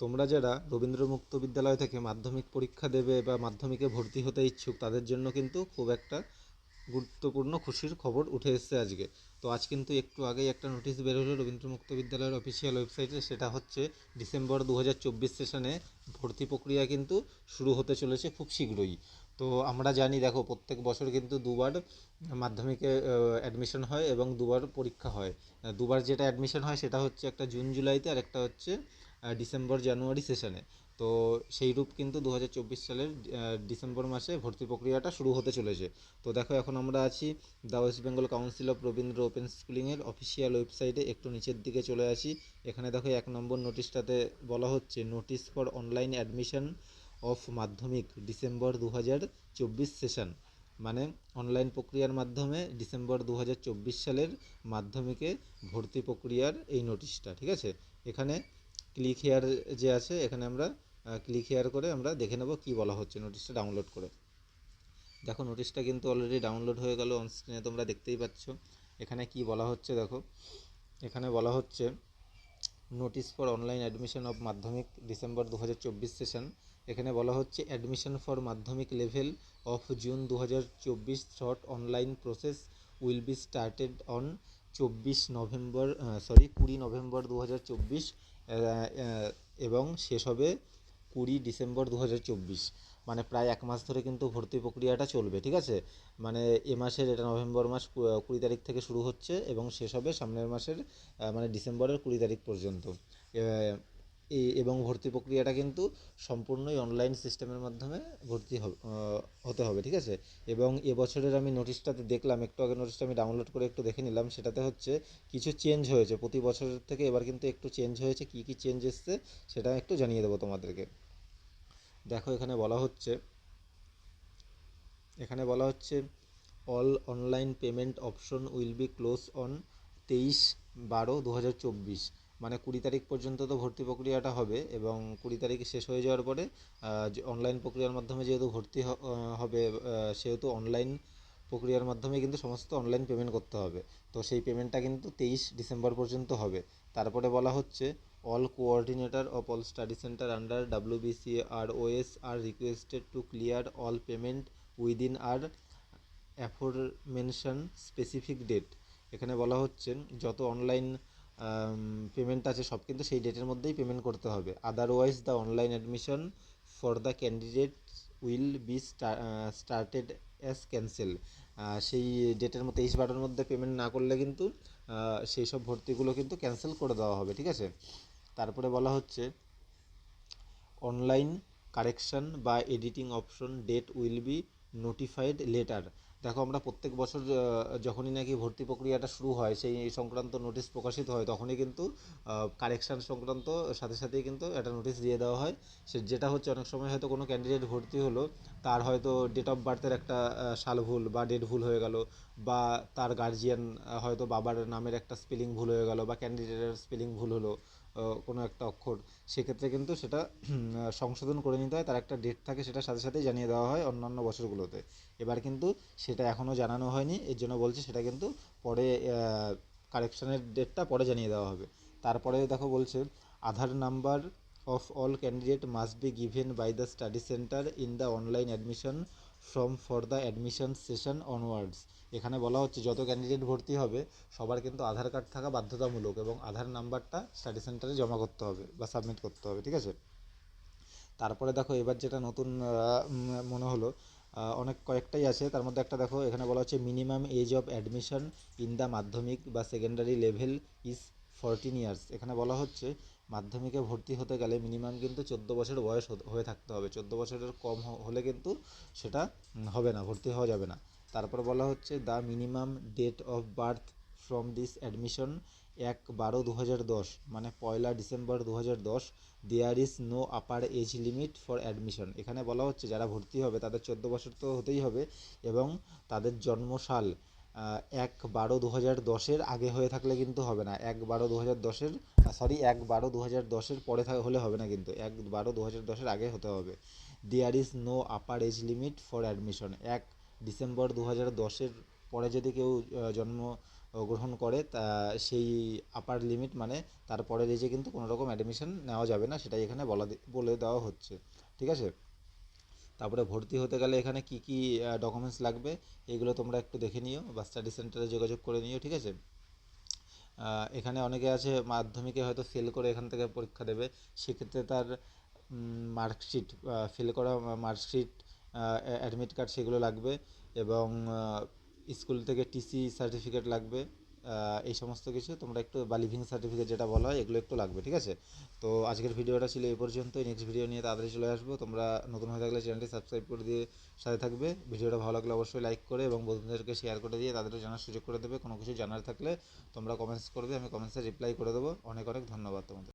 তোমরা যারা রবীন্দ্র মুক্ত বিদ্যালয় থেকে মাধ্যমিক পরীক্ষা দেবে বা মাধ্যমিকে ভর্তি হতে ইচ্ছুক, তাদের জন্য কিন্তু খুব একটা গুরুত্বপূর্ণ খুশির খবর উঠে এসেছে আজকে। তো আজ কিন্তু একটু আগেই একটা নোটিশ বেরোলো রবীন্দ্র মুক্ত বিদ্যালয়ের অফিসিয়াল ওয়েবসাইটে। সেটা হচ্ছে ডিসেম্বর দু হাজার চব্বিশ সেশনে ভর্তি প্রক্রিয়া কিন্তু শুরু হতে চলেছে খুব শীঘ্রই। তো আমরা জানি, দেখো, প্রত্যেক বছর কিন্তু দুবার মাধ্যমিকে অ্যাডমিশন হয় এবং দুবার পরীক্ষা হয়। দুবার যেটা অ্যাডমিশন হয় সেটা হচ্ছে একটা জুন, জুলাইতে আর একটা হচ্ছে ডিসেম্বর, জানুয়ারি সেশনে তো সেই রূপ কিন্তু দু হাজার চব্বিশ সালের ডিসেম্বর মাসে ভর্তি প্রক্রিয়াটা শুরু হতে চলেছে। তো দেখো, এখন আমরা আছি the West Bengal Council of Rabindra open স্কুলিংয়ের official ওয়েবসাইটে একটু নিচের দিকে চলে আসি এখানে দেখো, এক নম্বর নোটিশটাতে বলা হচ্ছে notice for online admission of Madhyamik, December দু হাজার চব্বিশ সেশন মানে অনলাইন প্রক্রিয়ার মাধ্যমে ডিসেম্বর দু হাজার চব্বিশ সালের মাধ্যমিকে ভর্তি প্রক্রিয়ার এই নোটিশটা ঠিক আছে? এখানে ক্লিক হেয়ার যে আছে, এখানে আমরা ক্লিক হেয়ার করে আমরা দেখে নেব কি বলা হচ্ছে নোটিশটা ডাউনলোড করে। দেখো নোটিশটা কিন্তু অলরেডি ডাউনলোড হয়ে গেল অন স্ক্রিনে তোমরা দেখতেই পাচ্ছ। এখানে কি বলা হচ্ছে দেখো, এখানে বলা হচ্ছে notice for online admission of Madhyamik December দু সেশন এখানে বলা হচ্ছে admission for Madhyamik level of June দু through online process will be started on চব্বিশ নভেম্বর সরি কুড়ি নভেম্বর দু হাজার চব্বিশ এবং শেষ হবে কুড়ি ডিসেম্বর দু হাজার চব্বিশ। মানে প্রায় এক মাস ধরে কিন্তু ভর্তি প্রক্রিয়াটা চলবে, ঠিক আছে? মানে এ মাসের এটা নভেম্বর মাস কুড়ি তারিখ থেকে শুরু হচ্ছে এবং শেষ হবে সামনের মাসের মানে ডিসেম্বরের কুড়ি তারিখ পর্যন্ত। এবং ভর্তি প্রক্রিয়াটা কিন্তু সম্পূর্ণই অনলাইন সিস্টেমের মাধ্যমে ভর্তি হতে হবে, ঠিক আছে? এবং এবছরের আমি নোটিশটাতে দেখলাম, একটু আগে নোটিশটা আমি ডাউনলোড করে একটু দেখে নিলাম, সেটাতে হচ্ছে কিছু চেঞ্জ হয়েছে। প্রতি বছরের থেকে এবার কিন্তু একটু চেঞ্জ হয়েছে, কী কী চেঞ্জ এসছে সেটা একটু জানিয়ে দেবো তোমাদেরকে। দেখো, এখানে বলা হচ্ছে, এখানে বলা হচ্ছে all online payment option will be close on তেইশ বারো দু হাজার চব্বিশ। মানে কুড়ি তারিখ পর্যন্ত তো ভর্তি প্রক্রিয়াটা হবে এবং কুড়ি তারিখ শেষ হয়ে যাওয়ার পরে অনলাইন প্রক্রিয়ার মাধ্যমে যেহেতু ভর্তি হবে সেহেতু অনলাইন প্রক্রিয়ার মাধ্যমে কিন্তু সমস্ত অনলাইন পেমেন্ট করতে হবে। তো সেই পেমেন্টটা কিন্তু তেইশ ডিসেম্বর পর্যন্ত হবে। তারপরে বলা হচ্ছে all coordinator of all study centre under WBC R OS are requested to clear all payment within our aforementioned specific date এখানে বলা হচ্ছে, যত অনলাইন পেমেন্ট আছে সব, কিন্তু সেই ডেটের মধ্যেই পেমেন্ট করতে হবে। Otherwise the online admission for the candidate will be started as cancel সেই ডেটের মধ্যে তেইশ বারোর মধ্যে পেমেন্ট না করলে কিন্তু সেই সব ভর্তিগুলো কিন্তু ক্যান্সেল করে দেওয়া হবে, ঠিক আছে? তারপরে বলা হচ্ছে অনলাইন কারেকশন বা editing option date will be notified later দেখো আমরা প্রত্যেক বছর যখনই নাকি ভর্তি প্রক্রিয়াটা শুরু হয়, সেই সংক্রান্ত নোটিশ প্রকাশিত হয়, তখনই কিন্তু কারেকশান সংক্রান্ত সাথে সাথেই কিন্তু একটা নোটিশ দিয়ে দেওয়া হয়। সে, যেটা হচ্ছে অনেক সময় হয়তো কোনো ক্যান্ডিডেট ভর্তি হলো, তার হয়তো ডেট অফ বার্থের একটা সাল ভুল বা ডেট ভুল হয়ে গেল বা তার গার্জিয়ান হয়তো বাবার নামের একটা স্পেলিং ভুল হয়ে গেল বা ক্যান্ডিডেটের স্পেলিং ভুল হলো কোনো একটা অক্ষর, সেক্ষেত্রে কিন্তু সেটা সংশোধন করে নিতে হয়। তার একটা ডেট থাকে, সেটা সাথে সাথেই জানিয়ে দেওয়া হয় অন্যান্য বছরগুলোতে। এবার কিন্তু সেটা এখনও জানানো হয়নি, এর জন্য বলছি সেটা কিন্তু পরে কারেকশানের ডেটটা পরে জানিয়ে দেওয়া হবে। তারপরে দেখো বলছে, Aadhaar number of all candidate must be given by the study centre in the online admission from for the admission session onwards এখানে বলা হচ্ছে, যত ক্যান্ডিডেট ভর্তি হবে, সবার কিন্তু আধার কার্ড থাকা বাধ্যতামূলক এবং আধার নাম্বারটা স্টাডি সেন্টারে জমা করতে হবে বা সাবমিট করতে হবে, ঠিক আছে? তারপরে দেখো, এবার যেটা নতুন মনে হলো অনেক কয়েকটাই আছে। তার মধ্যে একটা দেখো, এখানে বলা হচ্ছে minimum age of admission in the Madhyamik বা secondary level is fourteen years এখানে বলা হচ্ছে মাধ্যমিকে ভর্তি হতে গেলে মিনিমাম কিন্তু চোদ্দ বছর বয়স হয়ে থাকতে হবে। চোদ্দ বছরের কম হলে কিন্তু সেটা হবে না, ভর্তি হওয়া যাবে না। তারপর বলা হচ্ছে the minimum date of birth from this admission এক বারো দু দশ মানে পয়লা ডিসেম্বর দু হাজার দশ there is no upper age limit for admission এখানে বলা হচ্ছে যারা ভর্তি হবে তাদের চোদ্দ বছর তো হতেই হবে এবং তাদের জন্মসাল এক বারো দু হাজার দশের আগে হয়ে থাকলে কিন্তু হবে না। এক বারো দু হাজার দশের সরি এক বারো দু হাজার দশের পরে হলে হবে না কিন্তু। এক বারো দু হাজার দশের আগে হতে হবে। There is no upper age limit for admission এক ডিসেম্বর দু হাজার দশের পরে যদি কেউ জন্ম গ্রহণ করে, তা সেই আপার লিমিট মানে তারপরে রেজে কিন্তু কোনো রকম অ্যাডমিশন নেওয়া যাবে না, সেটাই এখানে বলা বলে দেওয়া হচ্ছে। ঠিক আছে? তারপরে ভর্তি হতে গেলে এখানে কি কি ডকুমেন্টস লাগবে, এগুলো তোমরা একটু দেখে নিও বা স্টাডি সেন্টারে যোগাযোগ করে নিও, ঠিক আছে? এখানে অনেকে আছে মাধ্যমিকে হয়তো ফেল করে এখান থেকে পরীক্ষা দেবে, সেক্ষেত্রে তার মার্কশিট ফেল করা মার্কশিট অ্যাডমিট কার্ড সেগুলো লাগবে এবং স্কুল থেকে টিসি সার্টিফিকেট লাগবে। এই সমস্ত কিছু তোমরা একটু বা লিভিং সার্টিফিকেট যেটা বলা হয়, এগুলো একটু লাগবে, ঠিক আছে? তো আজকের ভিডিওটা ছিল এই পর্যন্তই। নেক্সট ভিডিও নিয়ে তাড়াতাড়ি চলে আসব। তোমরা নতুন হয়ে থাকলে চ্যানেলটি সাবস্ক্রাইব করে দিয়ে সাথে থাকবে। ভিডিওটা ভালো লাগলে অবশ্যই লাইক করে এবং বন্ধুদেরকে শেয়ার করে দিয়ে তাদেরও জানার সুযোগ করে দেবে। কোনো কিছু জানার থাকলে তোমরা কমেন্টস করবে আমি কমেন্টসে রিপ্লাই করে দেবো। অনেক অনেক ধন্যবাদ তোমাদের।